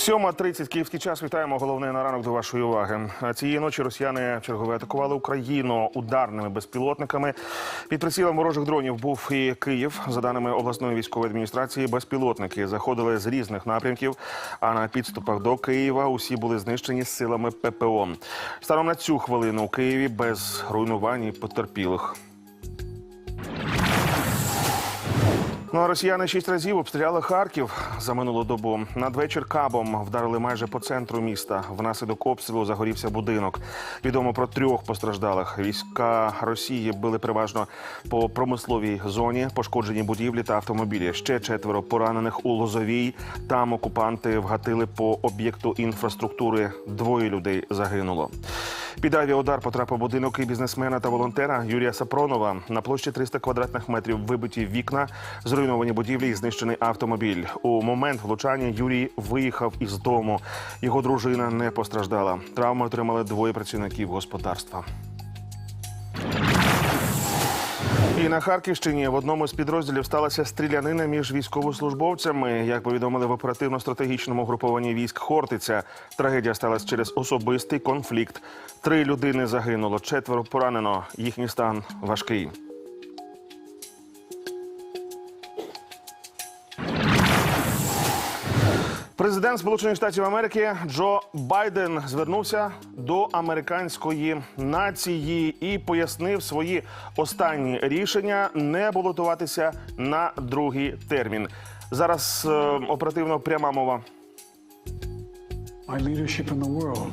7.30 київський час. Вітаємо. Головне на ранок до вашої уваги. Цієї ночі росіяни чергове атакували Україну ударними безпілотниками. Під прицілом ворожих дронів був і Київ. За даними обласної військової адміністрації, безпілотники заходили з різних напрямків. А на підступах до Києва усі були знищені силами ППО. Станом на цю хвилину у Києві без руйнувань і потерпілих. Ну а росіяни шість разів обстріляли Харків за минулу добу. Надвечір кабом вдарили майже по центру міста. Внаслідок обстрілу загорівся будинок. Відомо про трьох постраждалих. Війська Росії били переважно по промисловій зоні, пошкоджені будівлі та автомобілі. Ще четверо поранених у Лозовій. Там окупанти вгатили по об'єкту інфраструктури. Двоє людей загинуло. Під авіаудар потрапив будинок і бізнесмена та волонтера Юрія Сапронова. На площі 300 квадратних метрів вибиті вікна, зруйновані будівлі і знищений автомобіль. У момент влучання Юрій виїхав із дому. Його дружина не постраждала. Травми отримали двоє працівників господарства. І на Харківщині в одному з підрозділів сталася стрілянина між військовослужбовцями. Як повідомили в оперативно-стратегічному групованні військ Хортиця, трагедія сталася через особистий конфлікт. Три людини загинуло, четверо поранено. Їхній стан важкий. Президент Сполучених Штатів Америки Джо Байден звернувся до американської нації і пояснив свої останні рішення не балотуватися на другий термін. Зараз е, оперативно пряма мова. my leadership in the world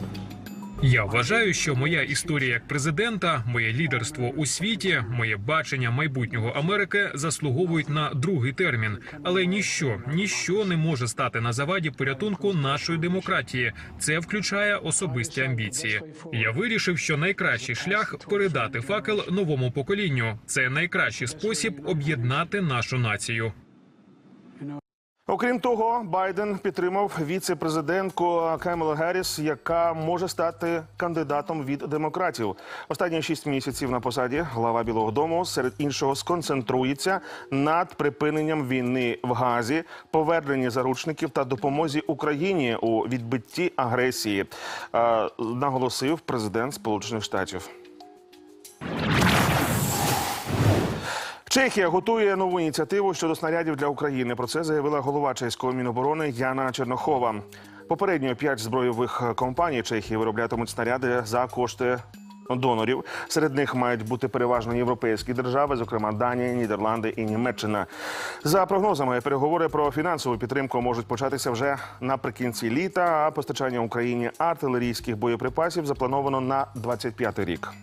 Я вважаю, що моя історія як президента, моє лідерство у світі, моє бачення майбутнього Америки заслуговують на другий термін. Але ніщо, ніщо не може стати на заваді порятунку нашої демократії. Це включає особисті амбіції. Я вирішив, що найкращий шлях передати факел новому поколінню. Це найкращий спосіб об'єднати нашу націю. Окрім того, Байден підтримав віце-президентку Камелу Герріс, яка може стати кандидатом від демократів. Останні шість місяців на посаді глава Білого Дому серед іншого сконцентрується над припиненням війни в Газі, поверненні заручників та допомозі Україні у відбитті агресії, е, наголосив президент Сполучених Штатів. Чехія готує нову ініціативу щодо снарядів для України. Про це заявила голова чеського міноборони Яна Чернохова. Попередньо п'ять збройових компаній Чехії вироблятимуть снаряди за кошти донорів. Серед них мають бути переважно європейські держави, зокрема Данія, Нідерланди і Німеччина. За прогнозами, переговори про фінансову підтримку можуть початися вже наприкінці літа. А постачання Україні артилерійських боєприпасів заплановано на 25 рік.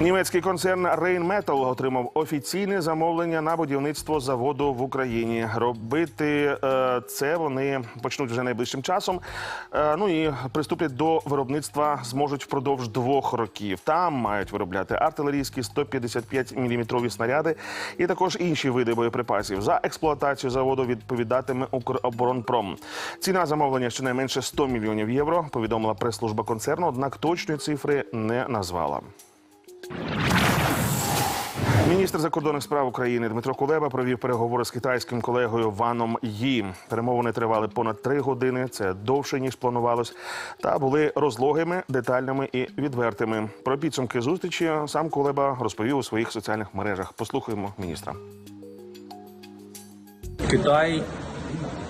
Німецький концерн Rheinmetall отримав офіційне замовлення на будівництво заводу в Україні. Робити е, це вони почнуть вже найближчим часом. Е, ну і приступлять до виробництва зможуть впродовж двох років. Там мають виробляти артилерійські 155 мм снаряди і також інші види боєприпасів. За експлуатацію заводу відповідатиме Укроборонпром. Ціна замовлення щонайменше 100 мільйонів євро. Повідомила прес-служба концерну, однак точної цифри не назвала. Міністр закордонних справ України Дмитро Кулеба провів переговори з китайським колегою Ваном Ї. Перемовини тривали понад три години. Це довше ніж планувалось, та були розлогими, детальними і відвертими. Про підсумки зустрічі сам Кулеба розповів у своїх соціальних мережах. Послухаємо міністра. Китай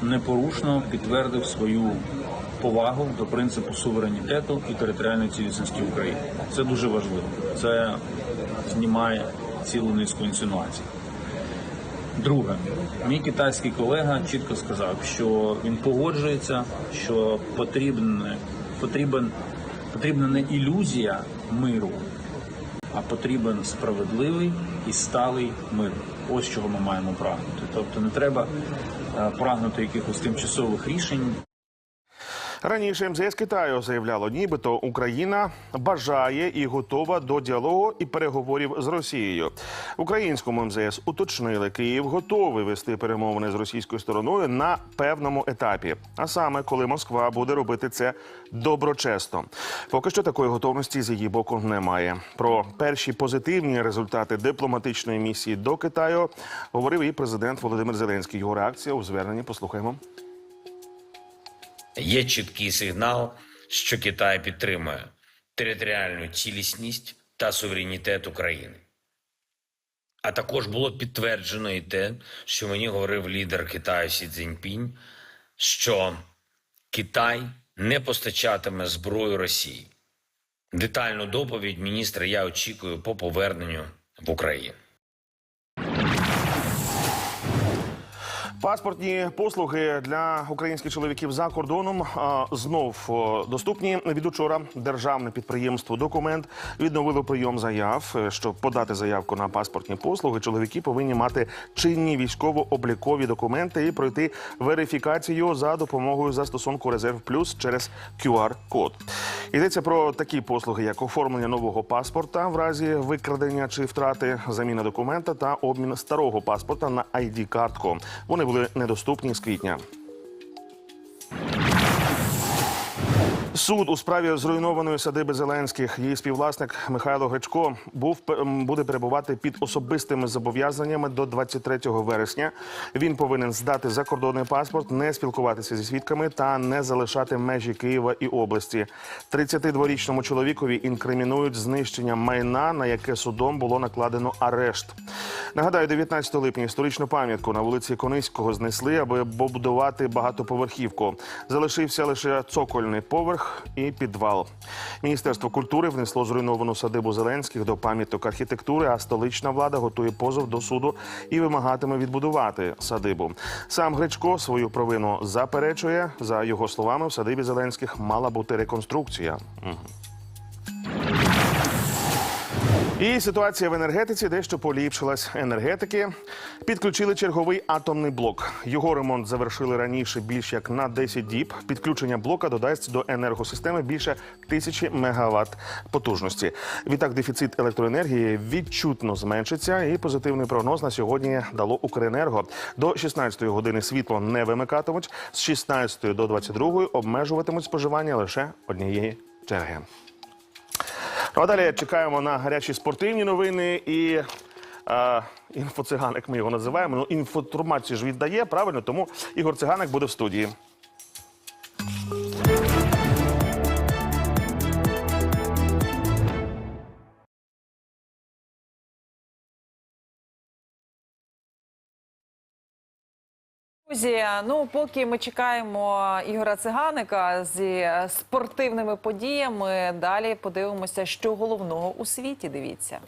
непорушно підтвердив свою повагу до принципу суверенітету і територіальної цілісності України. Це дуже важливо. Це знімає цілу низку інсинуацій. Друге, мій китайський колега чітко сказав, що він погоджується, що потрібне, потрібен, потрібна не ілюзія миру, а потрібен справедливий і сталий мир. Ось чого ми маємо прагнути. Тобто не треба е, прагнути якихось тимчасових рішень. Раніше МЗС Китаю заявляло, нібито Україна бажає і готова до діалогу і переговорів з Росією. Українському МЗС уточнили, Київ готовий вести перемовини з російською стороною на певному етапі. А саме, коли Москва буде робити це доброчесно. Поки що такої готовності з її боку немає. Про перші позитивні результати дипломатичної місії до Китаю говорив і президент Володимир Зеленський. Його реакція у зверненні послухаємо. Є чіткий сигнал, що Китай підтримує територіальну цілісність та суверенітет України. А також було підтверджено і те, що мені говорив лідер Китаю Сі Цзіньпінь, що Китай не постачатиме зброю Росії. Детальну доповідь міністра я очікую по поверненню в Україну. Паспортні послуги для українських чоловіків за кордоном знов доступні. Від учора державне підприємство Документ відновило прийом заяв. Е, Щоб подати заявку на паспортні послуги, чоловіки повинні мати чинні військово-облікові документи і пройти верифікацію за допомогою застосунку Резерв Плюс через QR-код. Йдеться про такі послуги, як оформлення нового паспорта в разі викрадення чи втрати, заміна документа та обмін старого паспорта на id картку Вони були недоступні з квітня. Суд у справі зруйнованої садиби Зеленських. Її співвласник Михайло Гречко був буде перебувати під особистими зобов'язаннями до 23 вересня. Він повинен здати закордонний паспорт, не спілкуватися зі свідками та не залишати межі Києва і області. 32-річному чоловікові інкримінують знищення майна, на яке судом було накладено арешт. Нагадаю, 19 липня історичну пам'ятку на вулиці Кониського знесли, аби побудувати багатоповерхівку. Залишився лише цокольний поверх і підвал. Міністерство культури внесло зруйновану садибу Зеленських до пам'яток архітектури, а столична влада готує позов до суду і вимагатиме відбудувати садибу. Сам Гречко свою провину заперечує. За його словами, в садибі Зеленських мала бути реконструкція. І ситуація в енергетиці дещо поліпшилась. Енергетики підключили черговий атомний блок. Його ремонт завершили раніше більш як на 10 діб. Підключення блока додасть до енергосистеми більше тисячі мегаватт потужності. Відтак дефіцит електроенергії відчутно зменшиться. І позитивний прогноз на сьогодні дало Укренерго. До 16-ї години світло не вимикатимуть. З 16 до 22 обмежуватимуть споживання лише однієї черги. Ну а далі чекаємо на гарячі спортивні новини і. е, Інфоциганик ми його називаємо. Ну, інформацію ж віддає, правильно, тому Ігор Циганик буде в студії. Друзі, ну поки ми чекаємо Ігора Циганика зі спортивними подіями, далі подивимося, що головного у світі. Дивіться.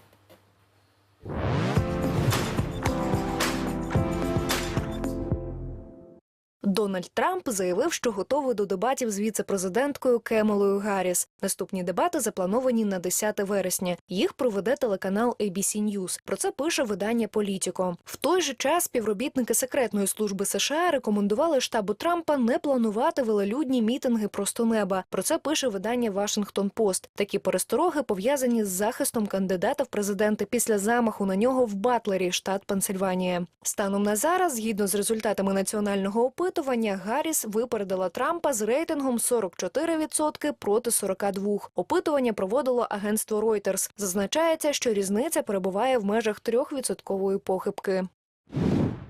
Дональд Трамп заявив, що готовий до дебатів з віце-президенткою Кемелою Гарріс. Наступні дебати заплановані на 10 вересня. Їх проведе телеканал ABC News. Про це пише видання Політіко. В той же час співробітники секретної служби США рекомендували штабу Трампа не планувати велелюдні мітинги просто неба. Про це пише видання Вашингтон Пост. Такі перестороги пов'язані з захистом кандидата в президенти після замаху на нього в Батлері, штат Пенсильванія. Станом на зараз, згідно з результатами національного опитування, Гарріс випередила Трампа з рейтингом 44% проти 42%. Опитування проводило агентство Reuters. Зазначається, що різниця перебуває в межах 3% похибки.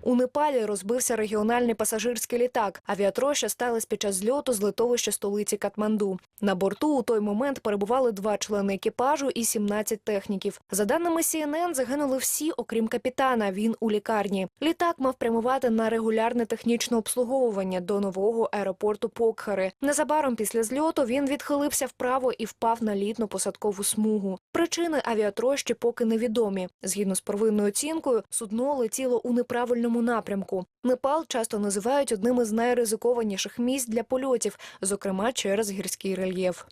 У Непалі розбився регіональний пасажирський літак. Авіатроща сталася під час зльоту з литовища столиці Катманду. На борту у той момент перебували два члени екіпажу і 17 техніків. За даними CNN, загинули всі, окрім капітана. Він у лікарні. Літак мав прямувати на регулярне технічне обслуговування до нового аеропорту Покхари. Незабаром після зльоту він відхилився вправо і впав на літно-посадкову смугу. Причини авіатрощі поки невідомі. Згідно з первинною оцінкою, судно летіло у неправильному напрямку. Непал часто називають одним із найризикованіших місць для польотів, зокрема через гірський рельєф.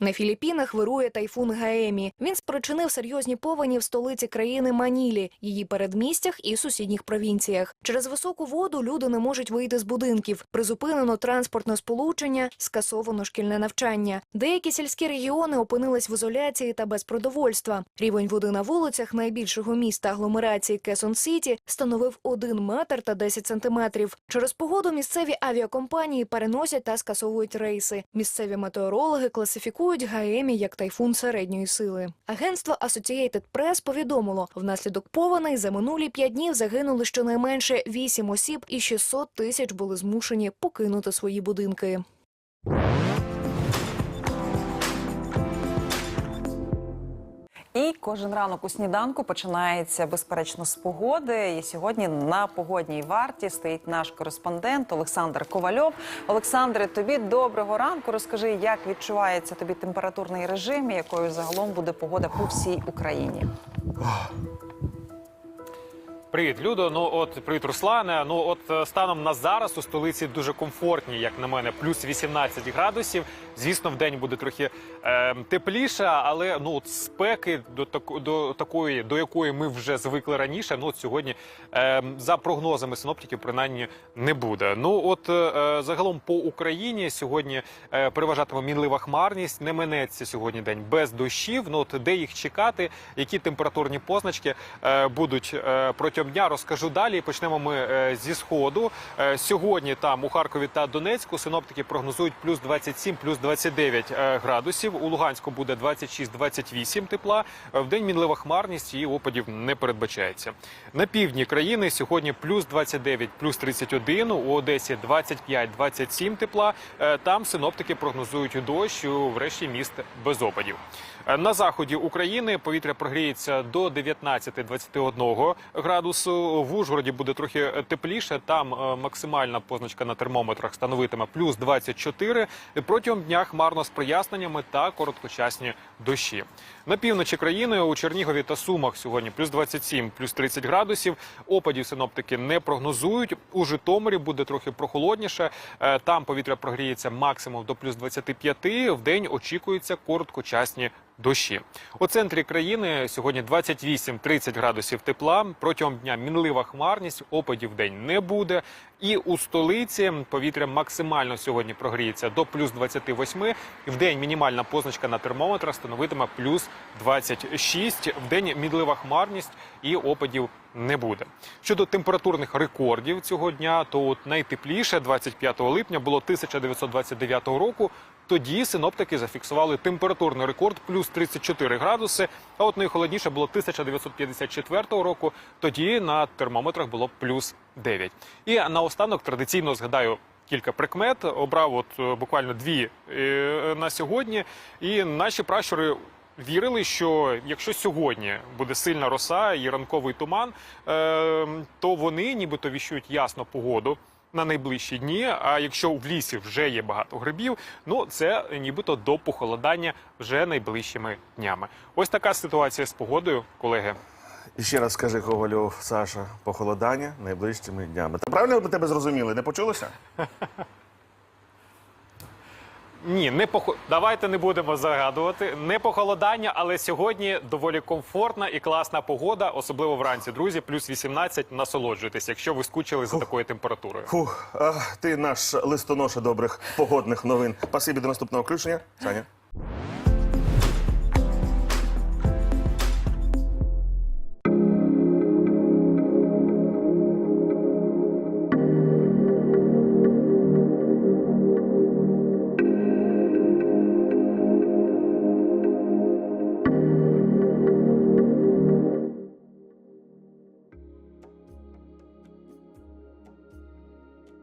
На Філіппінах вирує тайфун Гаемі. Він спричинив серйозні повені в столиці країни Манілі, її передмістях і сусідніх провінціях. Через високу воду люди не можуть вийти з будинків. Призупинено транспортне сполучення, скасовано шкільне навчання. Деякі сільські регіони опинились в ізоляції та без продовольства. Рівень води на вулицях найбільшого міста агломерації Кесон Сіті становив 1 метр та 10 сантиметрів. Через погоду місцеві авіакомпанії переносять та скасовують рейси. Місцеві метеорологи класифікують Гаемі як тайфун середньої сили. Агентство Associated Press повідомило, внаслідок повеней за минулі п'ять днів загинули щонайменше вісім осіб і 600 тисяч були змушені покинути свої будинки. І кожен ранок у сніданку починається безперечно з погоди. І сьогодні на погодній варті стоїть наш кореспондент Олександр Ковальов. Олександре, тобі доброго ранку. Розкажи, як відчувається тобі температурний режим, якою загалом буде погода по всій Україні. Привіт, Людо. Ну от привіт, Руслане. Ну от е, станом на зараз у столиці дуже комфортні, як на мене, плюс 18 градусів. Звісно, в день буде трохи е, тепліше, але ну спеки до тако, до такої, до якої ми вже звикли раніше. Ну от сьогодні е, за прогнозами синоптиків, принаймні не буде. Ну от е, загалом по Україні сьогодні е, переважатиме мінлива хмарність. Не минеться сьогодні день без дощів. Ну от де їх чекати, які температурні позначки е, будуть е, протягом дня, розкажу далі. Почнемо ми е, зі сходу. Е, сьогодні там у Харкові та Донецьку синоптики прогнозують плюс 27, плюс 29 е, градусів. У Луганську буде 26-28 тепла. Е, В день мінлива хмарність і опадів не передбачається. На півдні країни сьогодні плюс 29, плюс 31, у Одесі 25-27 тепла. Е, Там синоптики прогнозують дощ, врешті міст без опадів. На заході України повітря прогріється до 19-21 градусу. В Ужгороді буде трохи тепліше. Там максимальна позначка на термометрах становитиме плюс 24. І Протягом дня хмарно з проясненнями та короткочасні дощі. На півночі країни у Чернігові та Сумах сьогодні плюс 27, плюс 30 градусів. Опадів синоптики не прогнозують. У Житомирі буде трохи прохолодніше. Е, Там повітря прогріється максимум до плюс 25. В день очікуються короткочасні дощі. У центрі країни сьогодні 28-30 градусів тепла. Протягом дня мінлива хмарність, опадів день не буде. І у столиці повітря максимально сьогодні прогріється до плюс 28. В день мінімальна позначка на термометрах становитиме плюс 26. В день мінлива хмарність і опадів не буде. Щодо температурних рекордів цього дня, то от найтепліше 25 липня було 1929 року. Тоді синоптики зафіксували температурний рекорд плюс 34 градуси. А от найхолодніше було 1954 року. Тоді на термометрах було плюс 9. І наостанок традиційно згадаю. Кілька прикмет обрав от е, буквально дві е, на сьогодні, і наші пращури вірили, що якщо сьогодні буде сильна роса і ранковий туман, е, то вони нібито віщують ясну погоду на найближчі дні. А якщо в лісі вже є багато грибів, ну це нібито до похолодання вже найближчими днями. Ось така ситуація з погодою, колеги. І ще раз скажи Ковальов, Саша, похолодання найближчими днями. Та правильно ми тебе зрозуміли? Не почулося? Ні, не похо... давайте не будемо загадувати. Не похолодання, але сьогодні доволі комфортна і класна погода, особливо вранці. Друзі, плюс 18, насолоджуйтесь, якщо ви скучили за такою температурою. Фух, а, ти наш листоноша добрих погодних новин. Спасибі до наступного включення. Саня.